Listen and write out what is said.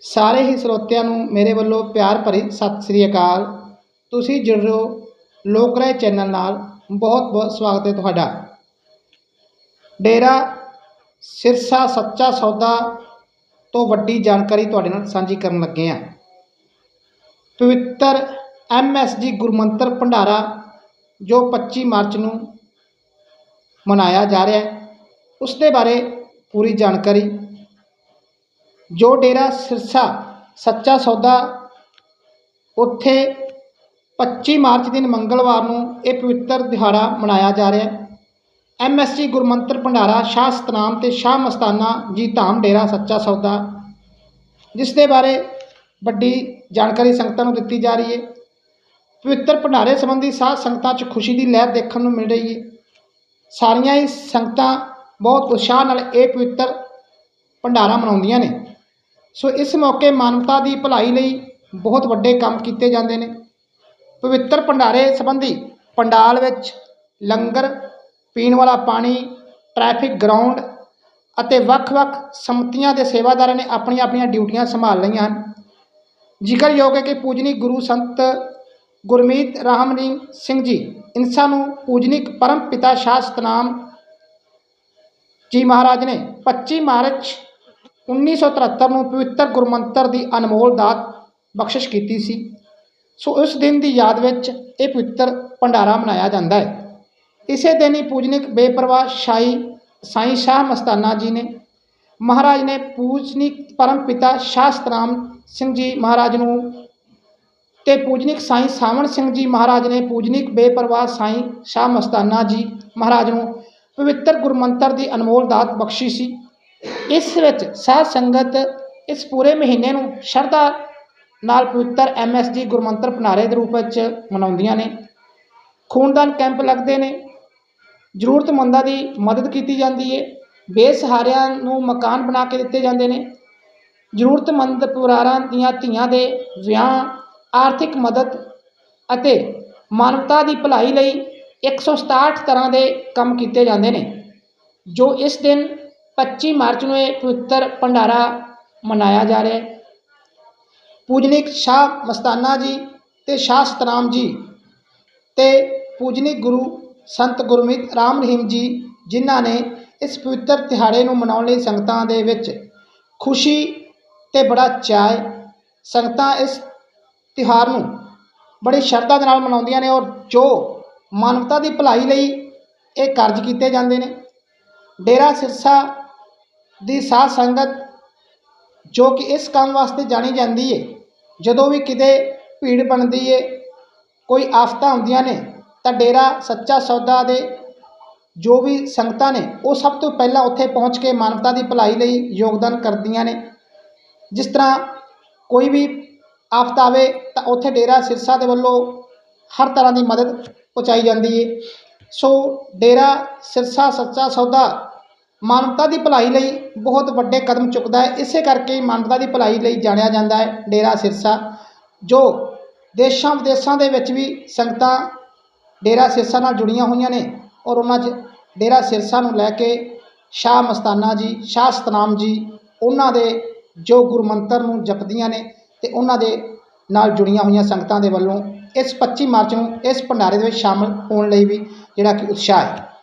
ਸਾਰੇ ਹੀ ਸਰੋਤਿਆਂ ਨੂੰ ਮੇਰੇ ਵੱਲੋਂ ਪਿਆਰ ਭਰੀ ਸਤਿ ਸ੍ਰੀ ਅਕਾਲ। ਤੁਸੀਂ ਜੁੜ ਰਹੇ ਹੋ ਲੋਕ ਰਾਏ ਚੈਨਲ ਨਾਲ। ਬਹੁਤ ਬਹੁਤ ਸਵਾਗਤ ਹੈ ਤੁਹਾਡਾ। ਡੇਰਾ ਸਿਰਸਾ ਸੱਚਾ ਸੌਦਾ ਤੋਂ ਵੱਡੀ ਜਾਣਕਾਰੀ ਤੁਹਾਡੇ ਨਾਲ ਸਾਂਝੀ ਕਰਨ ਲੱਗੇ ਹਾਂ। ਪਵਿੱਤਰ ਐਮਐਸਜੀ ਗੁਰਮੰਤਰ ਭੰਡਾਰਾ, ਜੋ 25 ਮਾਰਚ ਨੂੰ ਮਨਾਇਆ ਜਾ ਰਿਹਾ ਹੈ ਉਸ ਦੇ ਬਾਰੇ ਪੂਰੀ ਜਾਣਕਾਰੀ ਜੋ ਡੇਰਾ ਸਿਰਸਾ, ਸੱਚਾ ਸੌਦਾ, ਉੱਥੇ 25 ਮਾਰਚ ਦਿਨ ਮੰਗਲਵਾਰ ਨੂੰ ਇਹ ਪਵਿੱਤਰ ਦਿਹਾੜਾ ਮਨਾਇਆ ਜਾ ਰਿਹਾ ਹੈ। ਐਮਐਸਜੀ ਗੁਰਮੰਤਰ ਭੰਡਾਰਾ ਸ਼ਾਹ ਸਤਨਾਮ ਤੇ ਸ਼ਾਹ ਮਸਤਾਨਾ ਜੀ ਧਾਮ ਡੇਰਾ ਸੱਚਾ ਸੌਦਾ, ਜਿਸ ਦੇ ਬਾਰੇ ਵੱਡੀ ਜਾਣਕਾਰੀ ਸੰਗਤਾਂ ਨੂੰ ਦਿੱਤੀ ਜਾ ਰਹੀ ਹੈ। ਪਵਿੱਤਰ ਭੰਡਾਰੇ ਸੰਬੰਧੀ ਸਾਧ ਸੰਗਤਾਂ 'ਚ ਖੁਸ਼ੀ ਦੀ ਲਹਿਰ ਦੇਖਣ ਨੂੰ ਮਿਲ ਰਹੀ ਹੈ। ਸਾਰੀਆਂ ਹੀ ਸੰਗਤਾਂ ਬਹੁਤ ਉਤਸ਼ਾਹ ਨਾਲ ਇਹ ਪਵਿੱਤਰ ਭੰਡਾਰਾ ਮਨਾਉਂਦੀਆਂ ਨੇ। ਸੋ ਇਸ ਮੌਕੇ ਮਾਨਵਤਾ ਦੀ ਭਲਾਈ ਲਈ ਬਹੁਤ ਵੱਡੇ ਕੰਮ ਕੀਤੇ ਜਾਂਦੇ ਨੇ। ਪਵਿੱਤਰ ਭੰਡਾਰੇ ਸੰਬੰਧੀ ਪੰਡਾਲ ਵਿੱਚ ਲੰਗਰ, ਪੀਣ ਵਾਲਾ ਪਾਣੀ, ਟ੍ਰੈਫਿਕ ਗਰਾਊਂਡ ਅਤੇ ਵੱਖ-ਵੱਖ ਸੰਮਤੀਆਂ ਦੇ ਸੇਵਾਦਾਰਾਂ ਨੇ ਆਪਣੀਆਂ ਆਪਣੀਆਂ ਡਿਊਟੀਆਂ ਸੰਭਾਲ ਲਈਆਂ ਹਨ। ਜ਼ਿਕਰਯੋਗ ਹੈ ਕਿ ਪੂਜਨੀ ਗੁਰੂ ਸੰਤ ਗੁਰਮੀਤ ਰਾਮਲੀਨ ਸਿੰਘ ਜੀ, ਇਨਸਾਂ ਨੂੰ ਪੂਜਨੀਕ ਪਰਮ ਪਿਤਾ ਸ਼ਾਹ ਸਤਨਾਮ ਜੀ ਮਹਾਰਾਜ ਨੇ 25 ਮਾਰਚ 1973 ਨੂੰ ਪਵਿੱਤਰ ਗੁਰਮੰਤਰ ਦੀ ਅਨਮੋਲ ਦਾਤ ਬਖਸ਼ਿਸ਼ ਕੀਤੀ ਸੀ। ਸੋ ਉਸ ਦਿਨ ਦੀ ਯਾਦ ਵਿੱਚ ਇਹ ਪਵਿੱਤਰ ਭੰਡਾਰਾ ਮਨਾਇਆ ਜਾਂਦਾ ਹੈ। ਇਸੇ ਦਿਨ ਹੀ ਪੂਜਨੀਕ ਬੇਪਰਵਾਹ ਸ਼ਾਹੀ ਸਾਈਂ ਸ਼ਾਹ ਮਸਤਾਨਾ ਜੀ ਨੇ ਮਹਾਰਾਜ ਨੇ ਪੂਜਨੀਕ ਪਰਮ ਪਿਤਾ ਸ਼ਾਹ ਸਤਨਾਮ ਸਿੰਘ ਜੀ ਮਹਾਰਾਜ ਨੂੰ ਤੇ ਪੂਜਨੀਕ ਸਾਈਂ ਸਾਵਣ ਸਿੰਘ ਜੀ ਮਹਾਰਾਜ ਨੇ ਪੂਜਨੀਕ ਬੇਪਰਵਾਹ ਸਾਈਂ ਸ਼ਾਹ ਮਸਤਾਨਾ ਜੀ ਮਹਾਰਾਜ ਨੂੰ ਪਵਿੱਤਰ ਗੁਰਮੰਤਰ ਦੀ ਅਨਮੋਲ ਦਾਤ ਬਖਸ਼ੀ ਸੀ। ਇਸ ਵਿੱਚ ਸਾਧ ਸੰਗਤ ਇਸ ਪੂਰੇ ਮਹੀਨੇ ਨੂੰ ਸ਼ਰਧਾ ਨਾਲ ਪਵਿੱਤਰ ਐਮਐਸਜੀ ਗੁਰਮੰਤਰ ਭੰਡਾਰੇ ਦੇ ਰੂਪ ਵਿੱਚ ਮਨਾਉਂਦੀਆਂ ਨੇ। ਖੂਨਦਾਨ ਕੈਂਪ ਲੱਗਦੇ ਨੇ। ਜ਼ਰੂਰਤਮੰਦਾਂ ਦੀ ਮਦਦ ਕੀਤੀ ਜਾਂਦੀ ਹੈ ਬੇਸਹਾਰਿਆਂ ਨੂੰ ਮਕਾਨ ਬਣਾ ਕੇ ਦਿੱਤੇ ਜਾਂਦੇ ਨੇ। ਜ਼ਰੂਰਤਮੰਦ ਪਰਿਵਾਰਾਂ ਦੀਆਂ ਧੀਆਂ ਦੇ ਵਿਆਹ, ਆਰਥਿਕ ਮਦਦ ਅਤੇ ਮਾਨਵਤਾ ਦੀ ਭਲਾਈ ਲਈ 167 ਤਰ੍ਹਾਂ ਦੇ ਕੰਮ ਕੀਤੇ ਜਾਂਦੇ ਨੇ, ਜੋ ਇਸ ਦਿਨ 25 ਮਾਰਚ ਨੂੰ ਇਹ ਪਵਿੱਤਰ ਭੰਡਾਰਾ ਮਨਾਇਆ ਜਾ ਰਿਹਾ ਹੈ। ਪੂਜਨੀਕ ਸ਼ਾਹ ਮਸਤਾਨਾ ਜੀ ਤੇ ਸ਼ਾਹ ਸਤਨਾਮ ਜੀ ਤੇ ਪੂਜਨੀਕ ਗੁਰੂ ਸੰਤ ਗੁਰਮੀਤ ਰਾਮ ਰਹੀਮ ਜੀ, ਜਿਨ੍ਹਾਂ ਨੇ ਇਸ ਪਵਿੱਤਰ ਦਿਹਾੜੇ ਨੂੰ ਮਨਾਉਣ ਲਈ ਸੰਗਤਾਂ ਦੇ ਵਿੱਚ ਖੁਸ਼ੀ ਤੇ ਬੜਾ ਚਾਅ ਸੰਗਤਾਂ ਇਸ ਤਿਉਹਾਰ ਨੂੰ ਬੜੀ ਸ਼ਰਧਾ ਦੇ ਨਾਲ ਮਨਾਉਂਦੀਆਂ ਨੇ ਔਰ ਜੋ ਮਾਨਵਤਾ ਦੀ ਭਲਾਈ ਲਈ ਇਹ ਕਾਰਜ ਕੀਤੇ ਜਾਂਦੇ ਨੇ। ਡੇਰਾ ਸਿਰਸਾ ਦੀ ਸਾਧ ਸੰਗਤ ਜੋ ਕਿ ਇਸ ਕੰਮ ਵਾਸਤੇ ਜਾਣੀ ਜਾਂਦੀ ਹੈ ਜਦੋਂ ਵੀ ਕਿਤੇ ਭੀੜ ਬਣਦੀ ਹੈ ਕੋਈ ਆਫਤਾਂ ਹੁੰਦੀਆਂ ਨੇ, ਤਾਂ ਡੇਰਾ ਸੱਚਾ ਸੌਦਾ ਦੇ ਜੋ ਵੀ ਸੰਗਤਾਂ ਨੇ, ਉਹ ਸਭ ਤੋਂ ਪਹਿਲਾਂ ਉੱਥੇ ਪਹੁੰਚ ਕੇ ਮਾਨਵਤਾ ਦੀ ਭਲਾਈ ਲਈ ਯੋਗਦਾਨ ਕਰਦੀਆਂ ਨੇ। ਜਿਸ ਤਰ੍ਹਾਂ ਕੋਈ ਵੀ ਆਫਤ ਆਵੇ, ਤਾਂ ਉੱਥੇ ਡੇਰਾ ਸਿਰਸਾ ਦੇ ਵੱਲੋਂ ਹਰ ਤਰ੍ਹਾਂ ਦੀ ਮਦਦ ਪਹੁੰਚਾਈ ਜਾਂਦੀ ਹੈ ਸੋ ਡੇਰਾ ਸਿਰਸਾ ਸੱਚਾ ਸੌਦਾ ਮਾਨਵਤਾ ਦੀ ਭਲਾਈ ਲਈ ਬਹੁਤ ਵੱਡੇ ਕਦਮ ਚੁੱਕਦਾ ਹੈ। ਇਸੇ ਕਰਕੇ ਮਾਨਵਤਾ ਦੀ ਭਲਾਈ ਲਈ ਜਾਣਿਆ ਜਾਂਦਾ ਹੈ ਡੇਰਾ ਸਿਰਸਾ, ਜੋ ਦੇਸ਼ਾਂ ਵਿਦੇਸ਼ਾਂ ਦੇ ਵਿੱਚ ਵੀ ਸੰਗਤਾਂ ਡੇਰਾ ਸਿਰਸਾ ਨਾਲ ਜੁੜੀਆਂ ਹੋਈਆਂ ਨੇ ਔਰ ਉਹਨਾਂ 'ਚ ਡੇਰਾ ਸਿਰਸਾ ਨੂੰ ਲੈ ਕੇ ਸ਼ਾਹ ਮਸਤਾਨਾ ਜੀ, ਸ਼ਾਹ ਸਤਨਾਮ ਜੀ, ਉਹਨਾਂ ਦੇ ਜੋ ਗੁਰਮੰਤਰ ਨੂੰ ਜਪਦੀਆਂ ਨੇ ਤੇ ਉਹਨਾਂ ਦੇ ਨਾਲ ਜੁੜੀਆਂ ਹੋਈਆਂ ਸੰਗਤਾਂ ਦੇ ਵੱਲੋਂ ਇਸ 25 ਮਾਰਚ ਨੂੰ ਇਸ ਭੰਡਾਰੇ ਦੇ ਵਿੱਚ ਸ਼ਾਮਲ ਹੋਣ ਲਈ ਵੀ ਜਿਹੜਾ ਕਿ ਉਤਸ਼ਾਹ ਹੈ।